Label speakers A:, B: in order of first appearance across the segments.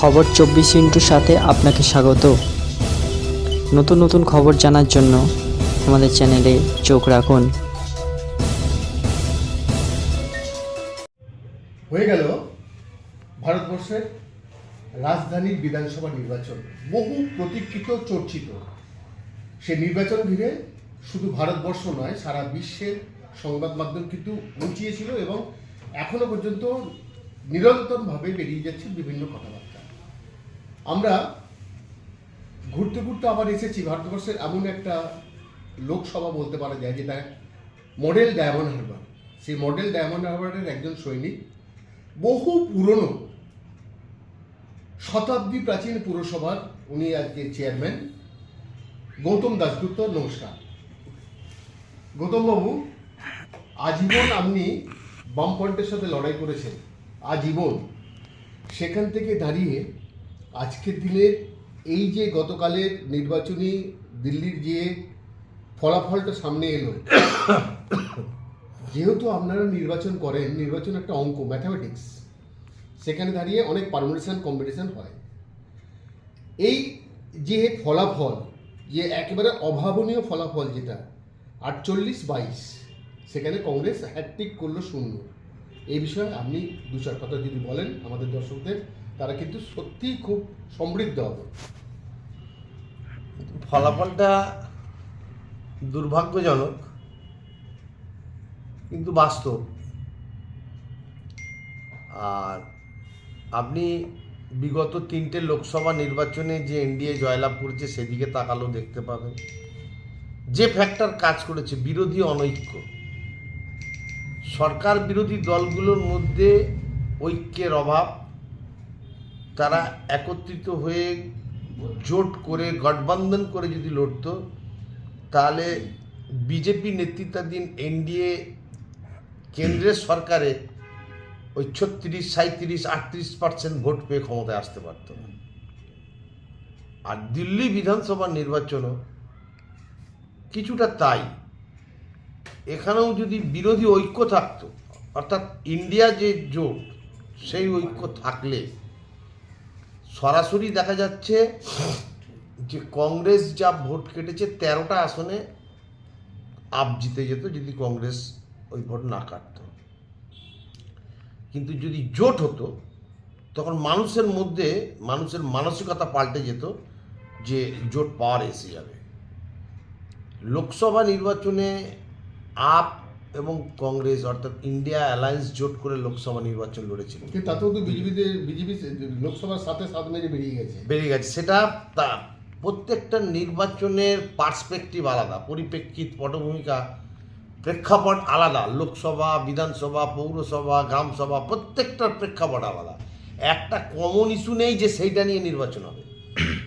A: খবর চব্বিশ ইন্টুর সাথে আপনাকে স্বাগত। নতুন নতুন খবর জানার জন্য আমাদের চ্যানেলে চোখ রাখুন।
B: হয়ে গেল ভারতবর্ষের রাজধানীর বিধানসভা নির্বাচন। বহু প্রতীক্ষিত, চর্চিত। সে নির্বাচন ঘিরে শুধু ভারতবর্ষ নয়, সারা বিশ্বের সংবাদ মাধ্যম কিন্তু উঁচিয়েছিল এবং এখনও পর্যন্ত নিরন্তরভাবে বেরিয়ে যাচ্ছে বিভিন্ন কথাবার্তা। আমরা ঘুরতে ঘুরতে আবার এসেছি। ভারতবর্ষের এমন একটা লোকসভা বলতে পারা যায়, যেটা মডেল ডায়মন্ড হারবার। সেই মডেল ডায়মন্ড হারবারের একজন সৈনিক, বহু পুরনো, শতাব্দী প্রাচীন পুরসভার, উনি আজকে চেয়ারম্যান গৌতম দাসগুপ্ত নমস্কার। গৌতমবাবু, আজীবন আপনি বামফ্রন্টের সাথে লড়াই করেছেন, আজীবন। সেখান থেকে দাঁড়িয়ে আজকের দিনের এই যে গতকালের নির্বাচনী দিল্লির যে ফলাফলটা সামনে এলো, যেহেতু আপনারা নির্বাচন করেন, নির্বাচন একটা অঙ্ক ম্যাথামেটিক্স সেখানে দাঁড়িয়ে অনেক পারমিশন কম্পিটিশন হয়। এই যে ফলাফল, যে একেবারে অভাবনীয় ফলাফল যেটা, আটচল্লিশ বাইশ, সেখানে কংগ্রেস হ্যাট্রিক করল শূন্য। এই বিষয়ে আপনি দু চার কথা যদি বলেন আমাদের দর্শকদের তারা কিন্তু সত্যিই খুব সমৃদ্ধ হবে।
C: ফলাফলটা দুর্ভাগ্যজনক, কিন্তু বাস্তব। আর আপনি বিগত তিনটে লোকসভা নির্বাচনে যে এনডিএ জয়লাভ করেছে, সেদিকে তাকালো দেখতে পাবেন যে ফ্যাক্টর কাজ করেছে, বিরোধী অনৈক্য। সরকার বিরোধী দলগুলোর মধ্যে ঐক্যের অভাব তারা একত্রিত হয়ে জোট করে গঠবন্ধন করে যদি লড়তো, তাহলে বিজেপি নেতৃত্বাধীন এনডিএ কেন্দ্রের সরকারে ওই ছত্রিশ সাঁত্রিশ আটত্রিশ পার্সেন্ট ভোট পেয়ে ক্ষমতায় আসতে পারত না। আর দিল্লি বিধানসভা নির্বাচনও কিছুটা তাই। এখানেও যদি বিরোধী ঐক্য থাকতো, অর্থাৎ ইন্ডিয়া যে জোট, সেই ঐক্য থাকলে সরাসরি দেখা যাচ্ছে যে কংগ্রেস যা ভোট কেটেছে তেরোটা আসনে আপ জিতে যেত যদি কংগ্রেস ওই ভোট না কাটত। কিন্তু যদি জোট হতো, তখন মানুষের মধ্যে, মানুষের মানসিকতা পাল্টে যেত যে জোট পাওয়ার এসে যাবে। লোকসভা নির্বাচনে আপ এবং কংগ্রেস অর্থাৎ ইন্ডিয়া অ্যালায়েন্স জোট করে লোকসভা নির্বাচন লড়েছিল।
B: কিন্তু তাতেও তো বিজেপিতে বিজেপি লোকসভার সাথে সাত মেরে বেরিয়ে গেছে।
C: বেড়ে গেছে। সেটা তা প্রত্যেকটা নির্বাচনের পার্সপেক্টিভ আলাদা পরিপ্রেক্ষিত পটভূমিকা প্রেক্ষাপট আলাদা লোকসভা বিধানসভা পৌরসভা গ্রামসভা প্রত্যেকটার প্রেক্ষাপট আলাদা। একটা কমন ইস্যু নেই যে সেইটা নিয়ে নির্বাচন হবে।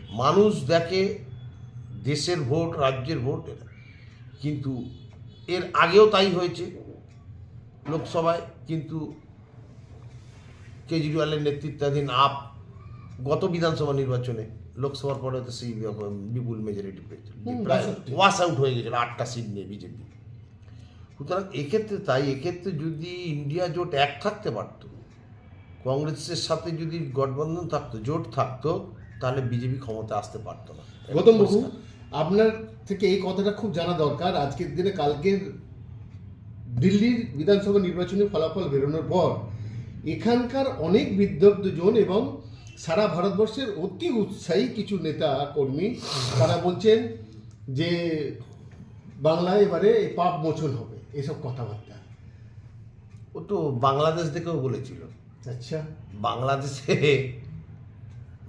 C: মানুষ দেখে দেশের ভোট রাজ্যের ভোট এটা। কিন্তু এর আগেও তাই হয়েছে লোকসভায় কিন্তু কেজরিওয়ালের নেতৃত্বাধীন আপ গত বিধানসভা নির্বাচনে লোকসভার পরে তো সেই বিপুল মেজরিটি পেয়েছিল। প্রায় ওয়াশ আউট হয়ে গেছিল আটটা সিট নিয়ে বিজেপি সুতরাং এক্ষেত্রে তাই এক্ষেত্রে যদি ইন্ডিয়া জোট এক থাকতে পারতো কংগ্রেসের সাথে যদি গঠবন্ধন থাকতো জোট থাকতো তাহলে বিজেপি ক্ষমতা আসতে পারতো না।
B: গৌতম বাবু আপনার থেকে এই কথাটা খুব জানা দরকার। আজকের দিনে কালকের দিল্লির বিধানসভা নির্বাচনী ফলাফল বেরোনোর পর এখানকার অনেক বিদগ্ধজন এবং সারা ভারতবর্ষের অতি উৎসাহী কিছু নেতা কর্মী তারা বলছেন যে বাংলায় এবারে পাপ মোচন হবে এসব কথাবার্তা।
C: ও তো বাংলাদেশ থেকেও বলেছিল।
B: আচ্ছা।
C: বাংলাদেশে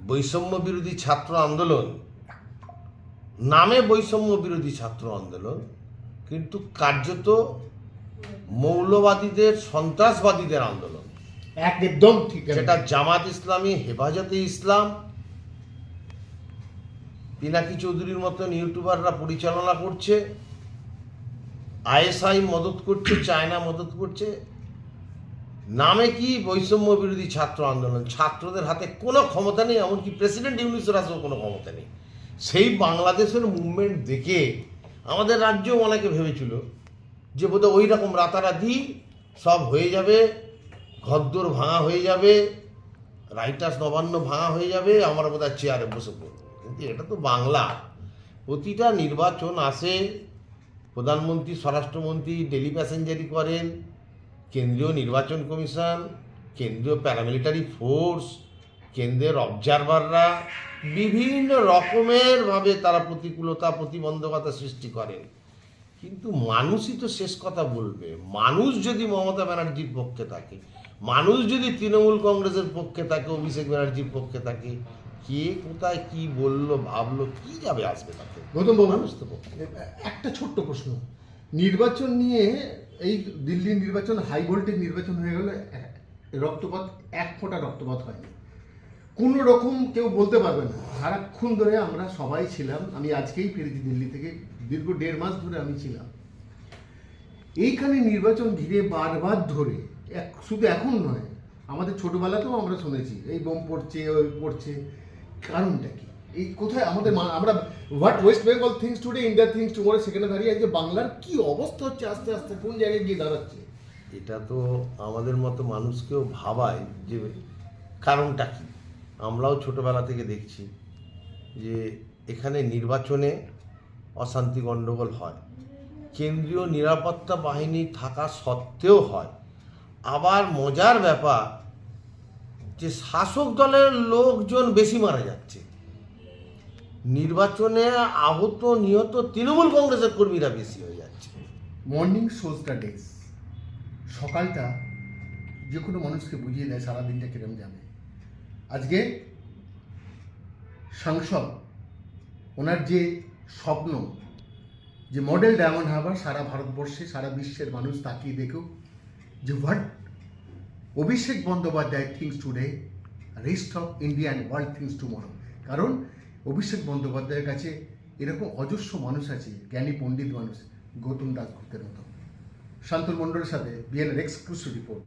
C: বৈষম্য বিরোধী ছাত্র আন্দোলন নামে বৈষম্য বিরোধী ছাত্র আন্দোলন কিন্তু কার্যত মৌলবাদীদের সন্ত্রাসবাদীদের আন্দোলন।
B: একদম ঠিক
C: যেটা জামাত ইসলামী হেফাজতে ইসলাম পিনাকি চৌধুরীর মতন ইউটিউবাররা পরিচালনা করছে আইএসআই মদত করছে চায়না মদত করছে। নামে কি বৈষম্য বিরোধী ছাত্র আন্দোলন? ছাত্রদের হাতে কোনো ক্ষমতা নেই এমনকি প্রেসিডেন্ট ইউনিসের হাতেও কোনো ক্ষমতা নেই। সেই বাংলাদেশের মুভমেন্ট দেখে আমাদের রাজ্যেও অনেকে ভেবেছিল যে বোধহয় ওই রকম রাতারাতি সব হয়ে যাবে, ঘরদোর ভাঙা হয়ে যাবে রাইটার্স নবান্ন ভাঙা হয়ে যাবে, আমরা বোধহয় চেয়ারে বসে পড়ব। কিন্তু এটা তো বাংলা। প্রতিটা নির্বাচন আসে, প্রধানমন্ত্রী, স্বরাষ্ট্রমন্ত্রী ডেলি প্যাসেঞ্জারি করেন, কেন্দ্রীয় নির্বাচন কমিশন, কেন্দ্রীয় প্যারামিলিটারি ফোর্স কেন্দ্রের অবজারভাররা বিভিন্ন রকমের ভাবে তারা প্রতিকূলতা প্রতিবন্ধকতা সৃষ্টি করেন। কিন্তু মানুষই তো শেষ কথা বলবে। মানুষ যদি মমতা ব্যানার্জির পক্ষে থাকে মানুষ যদি তৃণমূল কংগ্রেসের পক্ষে থাকে অভিষেক ব্যানার্জির পক্ষে থাকে কে কোথায় কি বলল ভাবলো কি যাবে আসবে তাকে
B: গৌতম
C: মানুষ তো
B: একটা ছোট্ট প্রশ্ন। নির্বাচন নিয়ে এই দিল্লির নির্বাচন হাই ভোল্টেজ নির্বাচন হয়ে গেলে রক্তপাত এক ফোঁটা রক্তপাত হয়নি। কোনো রকম কেউ বলতে পারবে না। সারাক্ষণ ধরে আমরা সবাই ছিলাম। আমি আজকেই ফিরেছি দিল্লি থেকে। দীর্ঘ দেড় মাস ধরে আমি ছিলাম। এইখানে নির্বাচন ঘিরে বারবার ধরে, এক শুধু এখন নয়, আমাদের ছোটবেলাতেও আমরা শুনেছি, এই বোম পড়ছে, ওই পড়ছে। কারণটা কি? এই কোথায় আমাদের আমরা what West Bengal thinks today India thinks tomorrow সেখানে দাঁড়িয়ে আজকে বাংলার কি অবস্থা হচ্ছে আস্তে আস্তে, কোন জায়গায় গিয়ে দাঁড়াচ্ছে?
C: এটা তো আমাদের মতো মানুষকেও ভাবায় যে কারণটা কি। আমরাও ছোটবেলা থেকে দেখছি যে এখানে নির্বাচনে অশান্তি গণ্ডগোল হয়। কেন্দ্রীয় নিরাপত্তা বাহিনী থাকা সত্ত্বেও হয়। আবার মজার ব্যাপার যে শাসক দলের লোকজন বেশি মারা যাচ্ছে। নির্বাচনে আহত, নিহত তৃণমূল কংগ্রেসের কর্মীরা বেশি হয়ে যাচ্ছে।
B: মর্নিং দ্য ডেজ সকালটা যে কোনো মানুষকে বুঝিয়ে দেয়, সারাদিনটা কিরম যাবে। আজকে সাংসদ, ওনার যে স্বপ্ন, যে মডেল ডায়মন্ড হারবার সারা ভারতবর্ষে, সারা বিশ্বের মানুষ তাকিয়ে দেখুক, যে what Abhishek Bandyopadhyay thinks today rest of India and world thinks tomorrow কারণ অভিষেক বন্দ্যোপাধ্যায়ের কাছে এরকম অজস্র মানুষ আছে, জ্ঞানী পণ্ডিত মানুষ, গৌতম দাসগুপ্তের মতো। শান্তন মণ্ডলের সাথে বিএনের এক্সক্লুসিভ রিপোর্ট